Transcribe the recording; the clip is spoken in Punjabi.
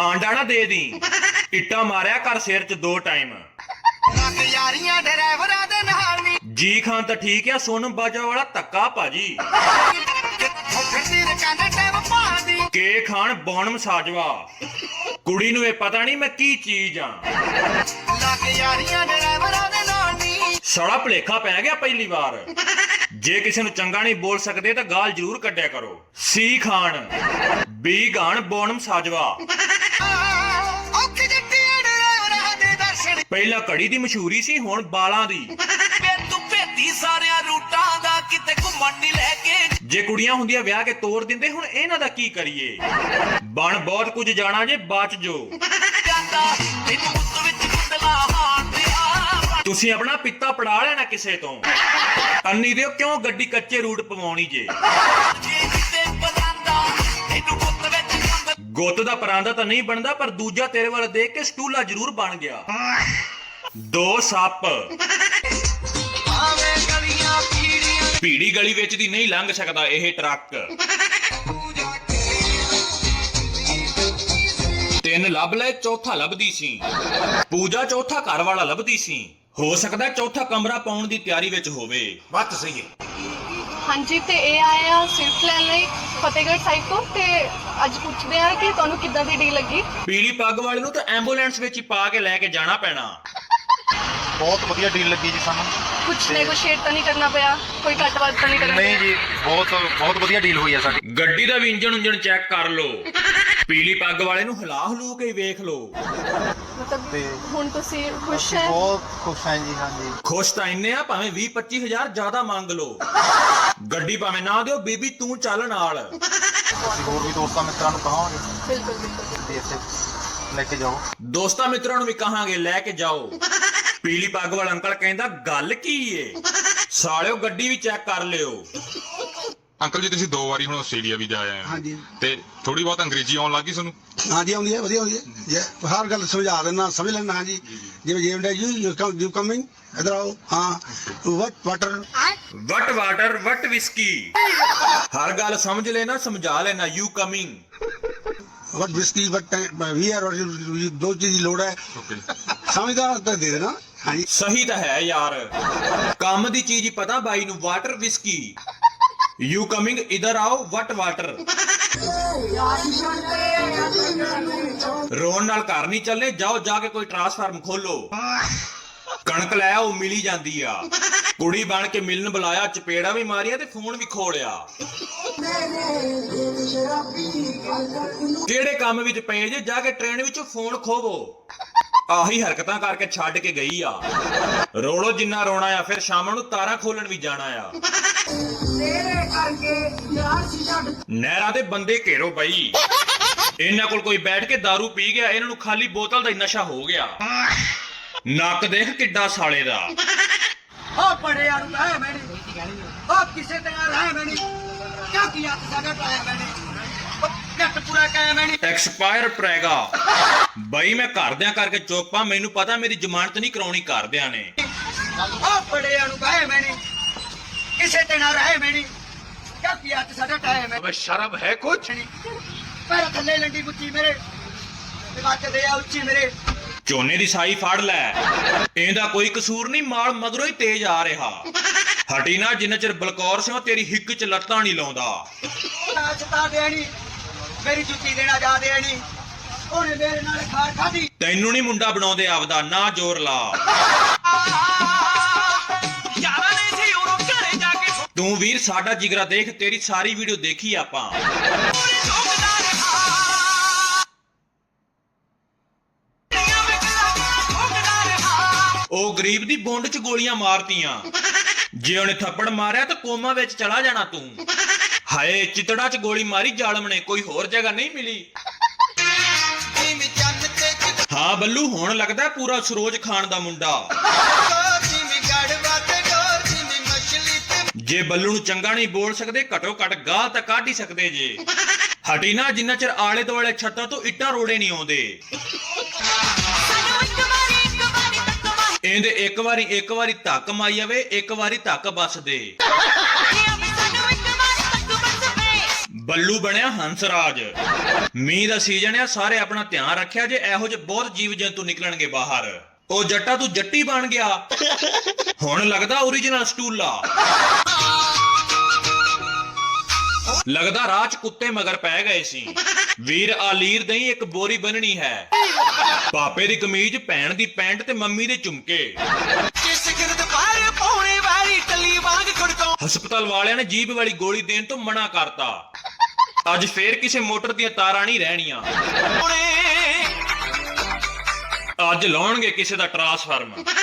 ਆਂਡਾ ਨਾ ਦੇ ਦੀ। ਇੱਟਾਂ ਮਾਰਿਆ ਕਰ ਸਿਰ 'ਚ ਦੋ ਟਾਈਮ ਲੱਗ ਯਾਰੀਆਂ ਡਰਾਈਵਰਾਂ ਦੇ ਨਾਲ ਨੀ ਜੀ ਖਾਨ ਤਾਂ ਠੀਕ ਆ ਸੋਨਮ ਬਾਜਵਾ ਵਾਲਾ ਧੱਕਾ ਭਾਜੀ। ਕਿੱਥੋਂ ਫਿਰਦੀ ਰਕਾਨੇ ਟੈਮ ਪਾਦੀ ਕੇ ਖਾਨ ਬੌਨਮ ਸਾਜਵਾ। ਕੁੜੀ ਨੂੰ ਇਹ ਪਤਾ ਨਹੀਂ ਮੈਂ ਕੀ ਚੀਜ਼ ਆ। ਲੱਗ ਯਾਰੀਆਂ ਡਰਾਈਵਰਾਂ ਦੇ ਨਾਲ ਨੀ ਸੜਾ ਭਲੇਖਾ ਪੈ ਗਿਆ ਪਹਿਲੀ ਵਾਰ। ਜੇ ਕਿਸੇ ਨੂੰ ਚੰਗਾ ਨਹੀਂ ਬੋਲ ਸਕਦੇ ਤਾਂ ਗਾਲ ਜ਼ਰੂਰ ਕੱਢਿਆ ਕਰੋ। ਸੀ ਖਾਨ ਬੀ ਗਾਨ ਬੌਨਮ ਸਾਜਵਾ। ਪਹਿਲਾਂ ਘੜੀ ਦੀ ਮਸ਼ਹੂਰੀ ਸੀ ਹੁਣ ਬਾਲਾਂ ਦੀ। ਵੇ ਤੂੰ ਭੇਤੀ ਸਾਰਿਆਂ ਰੂਟਾਂ ਦਾ ਕਿਤੇ ਘੁੰਮਣ ਨਹੀਂ ਲੈ ਕੇ। ਜੇ ਕੁੜੀਆਂ ਹੁੰਦੀਆਂ ਵਿਆਹ ਕੇ ਤੋੜ ਦਿੰਦੇ ਹੁਣ ਇਹਨਾਂ ਦਾ ਕੀ ਕਰੀਏ? ਬਣ ਬਹੁਤ ਕੁਝ ਜਾਣਾ ਜੇ ਬਚ ਜੋ। ਜਾਂਦਾ ਤੈਨੂੰ ਮੁੱਤ ਵਿੱਚ ਕੁੰਡਲਾ ਤੁਸੀਂ ਆਪਣਾ ਪਿੱਤਾ ਪੜਾ ਲੈਣਾ ਕਿਸੇ ਤੋਂ। ਅੰਨੀ ਦਿਓ ਕਿਉਂ ਗੱਡੀ ਕੱਚੇ ਰੂਟ ਪਵਾਉਣੀ ਜੇ? ਗੁੱਤ ਦਾ ਪਰਾਂਦਾ ਤਾਂ ਨਹੀਂ ਬਣਦਾ, ਪਰ ਦੂਜਾ ਤੇਰੇ ਵੱਲ ਦੇਖ ਕੇ ਸਟੂਲਾ ਜ਼ਰੂਰ ਬਣ ਗਿਆ। ਦੋ ਸੱਪ। ਆਵੇ ਭੀੜੀ ਗਲੀ ਵਿੱਚ ਦੀ ਨਹੀਂ ਲੰਘ ਸਕਦਾ ਇਹ ਟਰੱਕ। ਤਿੰਨ ਲੱਭ ਲਏ, ਚੌਥਾ ਲੱਭਦੀ ਸੀ। ਪੂਜਾ ਚੌਥਾ ਘਰ ਵਾਲਾ ਲੱਭਦੀ ਸੀ। ਹੋ ਸਕਦਾ ਚੌਥਾ ਕਮਰਾ ਪਾਉਣ ਦੀ ਤਿਆਰੀ ਵਿੱਚ ਹੋਵੇ। ਬੱਤ ਸਹੀ ਹੈ। ਹਾਂਜੀ ਤੇ ਇਹ ਆਏ ਆ ਸਵਿਫਟ ਲੈਣ ਲਈ ਫਤਿਹਗੜ੍ਹ ਸਾਹਿਬ ਤੋਂ ਤੇ ਅੱਜ ਪੁੱਛਦੇ ਆ ਕਿ ਤੁਹਾਨੂੰ ਕਿੱਦਾਂ ਦੀ ਡੀਲ ਲੱਗੀ? ਪੀਲੀ ਪੱਗ ਵਾਲੇ ਨੂੰ ਤਾਂ ਐਂਬੂਲੈਂਸ ਵਿੱਚ ਹੀ ਪਾ ਕੇ ਲੈ ਕੇ ਜਾਣਾ ਪੈਣਾ। ਬਹੁਤ ਵਧੀਆ ਡੀਲ ਲੱਗੀ ਜੀ ਸਾਨੂੰ। ਕੁਝ ਨੈਗੋਸ਼ੀਏਟ ਤਾਂ ਨਹੀਂ ਕਰਨਾ ਪਿਆ ਕੋਈ ਘੱਟ ਵੱਧ ਤਾਂ ਨਹੀਂ ਕਰਨਾ ਨਹੀਂ ਜੀ ਬਹੁਤ ਬਹੁਤ ਵਧੀਆ ਡੀਲ ਹੋਈ ਹੈ ਸਾਡੀ। ਗੱਡੀ ਦਾ ਵੀ ਇੰਜਣ ਉਂਜਣ ਚੈੱਕ ਕਰ ਲਓ। ਪੀਲੀ ਪੱਗ ਵਾਲੇ ਨੂੰ ਹਿਲਾ ਹਲੂ ਕੇ ਹੀ ਵੇਖ ਲਓ। ਮਤਲਬ ਤੇ ਹੁਣ ਤੁਸੀਂ ਖੁਸ਼ ਹੈ? ਬਹੁਤ ਖੁਸ਼ ਹਾਂ ਜੀ ਹਾਂਜੀ। ਖੁਸ਼ ਤਾਂ ਇੰਨੇ ਆ ਭਾਵੇਂ 20 25000 ਜ਼ਿਆਦਾ ਮੰਗ ਲਓ। ਗੱਡੀ ਭਾਵੇਂ ਨਾ ਦਿਓ ਬੀਬੀ ਤੂੰ ਚੱਲ ਨਾਲ। ਹੋਰ ਵੀ ਦੋਸਤਾਂ ਮਿੱਤਰਾਂ ਨੂੰ ਕਹਾਂਗੇ। ਬਿਲਕੁਲ ਬਿਲਕੁਲ। ਤੇ ਇੱਥੇ ਲੈ ਕੇ ਜਾਓ। ਦੋਸਤਾਂ ਮਿੱਤਰਾਂ ਨੂੰ ਵੀ ਕਹਾਂਗੇ ਲੈ ਕੇ ਜਾਓ। ਪੀਲੀ ਪੱਗ ਵਾਲਾ ਅੰਕਲ ਕਹਿੰਦਾ ਗੱਲ ਕੀ ਏ? ਸਾਲਿਓ ਗੱਡੀ ਵੀ ਚੈੱਕ ਕਰ ਲਿਓ। ਅੰਕਲ ਜੀ ਤੁਸੀਂ ਦੋ ਵਾਰੀ ਹੁਣ ਆਸਟ੍ਰੇਲੀਆ ਵੀ ਜਾ ਆਏ ਹੋ। ਹਾਂਜੀ। ਤੇ ਥੋੜੀ ਬਹੁਤ ਅੰਗਰੇਜ਼ੀ ਆਉਣ ਲੱਗੀ ਤੁਹਾਨੂੰ? ਹਾਂਜੀ ਆਉਂਦੀ ਹੈ ਵਧੀਆ ਆਉਂਦੀ ਹੈ। ਜੇ ਹਰ ਗੱਲ ਸਮਝਾ ਦੇਣਾ ਸਮਝ ਲੈਣਾ ਹਾਂਜੀ। ਜਿਵੇਂ ਜਿਵੇਂ you you come you coming ਇਧਰ ਆਓ। ਹਾਂ। What water what water what whisky ਹਰ ਗੱਲ ਸਮਝ ਲੈਣਾ ਸਮਝਾ ਲੈਣਾ you coming what whisky what we are ਦੋ ਚੀਜ਼ ਦੀ ਲੋੜ ਹੈ। ਸਮਝਦਾ ਤਾਂ ਦੇ ਦੇਣਾ। ਹਾਂਜੀ। ਸਹੀ ਤਾਂ ਹੈ ਯਾਰ। ਕੰਮ ਦੀ ਚੀਜ਼ ਹੀ ਪਤਾ ਬਾਈ ਨੂੰ ਵਾਟਰ ਵਿਸਕੀ ਯੂ ਕਮਿੰਗ ਇਧਰ ਆਓ ਵਟ ਵਾਟਰ ਰੋਣ ਨਾਲ ਘਰ ਨਹੀਂ ਚੱਲੇ ਜਾਓ, ਜਾ ਕੇ ਕੋਈ ਟਰਾਂਸਫਾਰਮ ਖੋਲੋ। ਕਣਕ ਲੈ ਉਹ ਮਿਲੀ ਜਾਂਦੀ ਆ। ਕੁੜੀ ਬਣ ਕੇ ਮਿਲਣ ਬੁਲਾਇਆ, ਚਪੇੜਾ ਵੀ ਮਾਰਿਆ ਤੇ ਫੋਨ ਵੀ ਖੋਲਿਆ। ਕਿਹੜੇ ਕੰਮ ਵਿੱਚ ਪਏ ਜੇ, ਜਾ ਕੇ ਟ੍ਰੇਨ ਵਿੱਚੋਂ ਫੋਨ ਖੋਵੋ। ਆਹੀ ਹਰਕਤਾਂ ਕਰਕੇ ਛੱਡ ਕੇ ਗਈ ਆ। ਰੋਲੋ ਜਿੰਨਾ ਰੋਣਾ ਆ ਫਿਰ ਸ਼ਾਮ ਨੂੰ ਤਾਰਾਂ ਖੋਲਣ ਵੀ ਜਾਣਾ ਆ। ਨਹਿਰਾਂ ਤੇ ਬੰਦੇ ਘੇਰੋ ਬਈ। ਇਹਨਾਂ ਕੋਲ ਕੋਈ ਬੈਠ ਕੇ दारू ਪੀ ਗਿਆ ਇਹਨਾਂ ਨੂੰ ਖਾਲੀ ਬੋਤਲ ਦਾ ਹੀ ਨਸ਼ਾ ਹੋ ਗਿਆ। ਨੱਕ ਦੇਖ ਕਿੱਡਾ ਸਾਲੇ ਦਾ। ਓ ਪੜਿਆ ਨੂੰ ਰਹਿ ਮੈਨੇ। ਓ ਕਿਸੇ ਤਰ੍ਹਾਂ ਰਹਿ ਮੈਨੇ। ਕਿਉਂ ਕੀਆ ਸਾਡਾ ਟਾਇਆ ਮੈਨੇ? ਐਕਸਪਾਇਰ ਪ੍ਰੈਗਾ। ਬਈ ਮੈਂ ਘਰਦਿਆਂ ਕਰਕੇ ਚੁੱਪਾਂ ਮੈਨੂੰ ਪਤਾ ਮੇਰੀ ਜ਼ਮਾਨਤ ਨਹੀਂ ਕਰਾਉਣੀ ਘਰਦਿਆਂ ਨੇ। ਓ ਪੜਿਆ ਨੂੰ ਰਹਿ ਮੈਨੇ ਕਿਸੇ ਤਰ੍ਹਾਂ ਰਹਿ ਮੈਨੇ ਕਿਉਂ ਕੀਆ ਸਾਡਾ ਮੈਨੇ ਅਬੇ ਸ਼ਰਮ ਹੈ ਕੁਛ? ਪੈਰ ਥੱਲੇ ਲੰਡੀ ਬੁੱਚੀ ਮੇਰੇ। ਤੇ ਮੱਚ ਦੇ ਆ ਉੱਚੀ ਮੇਰੇ। ਝੋਨੇ ਦੀ ਸਾਈ ਫੜ ਲੈ। ਇਹਦਾ ਕੋਈ ਕਸੂਰ ਨਹੀਂ ਮਾਲ ਮਗਰੋਂ ਹੀ ਤੇਜ਼ ਆ ਰਿਹਾ। ਹਟੀ ਨਾ ਜਿੰਨਾ ਚਿਰ ਬਲਕੌਰ ਸਿੰਘ ਤੇਰੀ ਹਿੱਕ 'ਚ ਲੱਤਾਂ ਨਹੀਂ ਲਾਉਂਦਾ। ਚਤਾ ਦੇਣੀ। ਮੇਰੀ ਜੁੱਤੀ ਦੇਣਾ ਜਾ ਦੇਣੀ। ਉਹਨੇ ਮੇਰੇ ਨਾਲ ਖਾਰ ਖਾਦੀ ਤੈਨੂੰ ਨਹੀਂ ਮੁੰਡਾ ਬਣਾਉਂਦੇ ਆਪਦਾ ਨਾ ਜ਼ੋਰ ਲਾ। ਯਾਰਾਂ ਨੇ ਸੀ ਉਹਨੂੰ ਘਰੇ ਜਾ ਕੇ ਤੂੰ ਵੀਰ ਸਾਡਾ ਜਿਗਰਾ ਦੇਖ ਤੇਰੀ ਸਾਰੀ ਵੀਡੀਓ ਦੇਖੀ ਆਪਾਂ। ਉਹ ਗਰੀਬ ਦੀ ਬੁੰਡ 'ਚ ਗੋਲੀਆਂ ਮਾਰਤੀਆਂ। ਜੇ ਉਹਨੇ ਥੱਪੜ ਮਾਰਿਆ ਤਾਂ ਕੋਮਾ ਵਿੱਚ ਚਲਾ ਜਾਣਾ ਤੂੰ। ਹਾਏ, ਚਿਤੜਾ 'ਚ ਗੋਲੀ ਮਾਰੀ, ਜ਼ਾਲਮ ਨੇ, ਕੋਈ ਹੋਰ ਜਗ੍ਹਾ ਨਹੀਂ ਮਿਲੀ। ਹਾਂ, ਬੱਲੂ, ਹੁਣ ਲੱਗਦਾ ਪੂਰਾ ਸਰੋਜ ਖਾਨ ਦਾ ਮੁੰਡਾ। ਜੇ ਬੱਲੂ ਨੂੰ ਚੰਗਾ ਨਹੀਂ ਬੋਲ ਸਕਦੇ, ਘਟੋ ਘਟ ਗਾਹ ਤਾਂ ਕੱਢ ਹੀ ਸਕਦੇ ਜੇ। ਹਟੀ ਨਾ, ਜਿੰਨਾ ਚਿਰ ਆਲੇ ਦੁਆਲੇ ਛੱਤਾਂ ਤੋਂ ਇੱਟਾਂ ਰੋੜੇ ਨਹੀਂ ਆਉਂਦੇ। ਇਹਦੇ ਇੱਕ ਵਾਰੀ ਇੱਕ ਵਾਰੀ ਧੱਕ ਮਾਈ ਜਾਵੇ, ਇੱਕ ਵਾਰੀ ਧੱਕ ਬਸ ਦੇ। ਬੱਲੂ ਬਣਿਆ ਹੰਸਰਾਜ। ਮੀਂਹ ਦਾ ਸੀਜ਼ਨ ਆ, ਸਾਰੇ ਆਪਣਾ ਧਿਆਨ ਰੱਖਿਆ ਜੇ ਇਹੋ ਜਿਹੇ ਬਹੁਤ ਜੀਵ ਜੰਤੂ ਨਿਕਲਣਗੇ ਬਾਹਰ। ਉਹ ਜੱਟਾ ਤੂੰ ਜੱਟੀ ਬਣ ਗਿਆ। ਹੁਣ ਲੱਗਦਾ ਓਰੀਜਨਲ ਸਟੂਲਾ। ਲੱਗਦਾ ਰਾਹ 'ਚ ਕੁੱਤੇ ਮਗਰ ਪੈ ਗਏ ਸੀ। ਵੀਰ ਆਲੀਰ ਦਈ ਇੱਕ ਬੋਰੀ ਬੰਨਣੀ ਹੈ। ਪਾਪੇ ਦੀ ਕਮੀਜ਼, ਭੈਣ ਦੀ ਪੈਂਟ ਤੇ ਮੰਮੀ ਦੇ ਝੁਮਕੇ। ਹਸਪਤਾਲ ਵਾਲਿਆਂ ਨੇ ਜੀਬ ਵਾਲੀ ਗੋਲੀ ਦੇਣ ਤੋਂ ਮਨਾ ਕਰਤਾ। ਅੱਜ ਫੇਰ ਕਿਸੇ ਮੋਟਰ ਦੀਆਂ ਤਾਰਾਂ ਨਹੀਂ ਰਹਿਣੀਆਂ। ਅੱਜ ਲਾਉਣਗੇ ਕਿਸੇ ਦਾ ਟਰਾਂਸਫਾਰਮ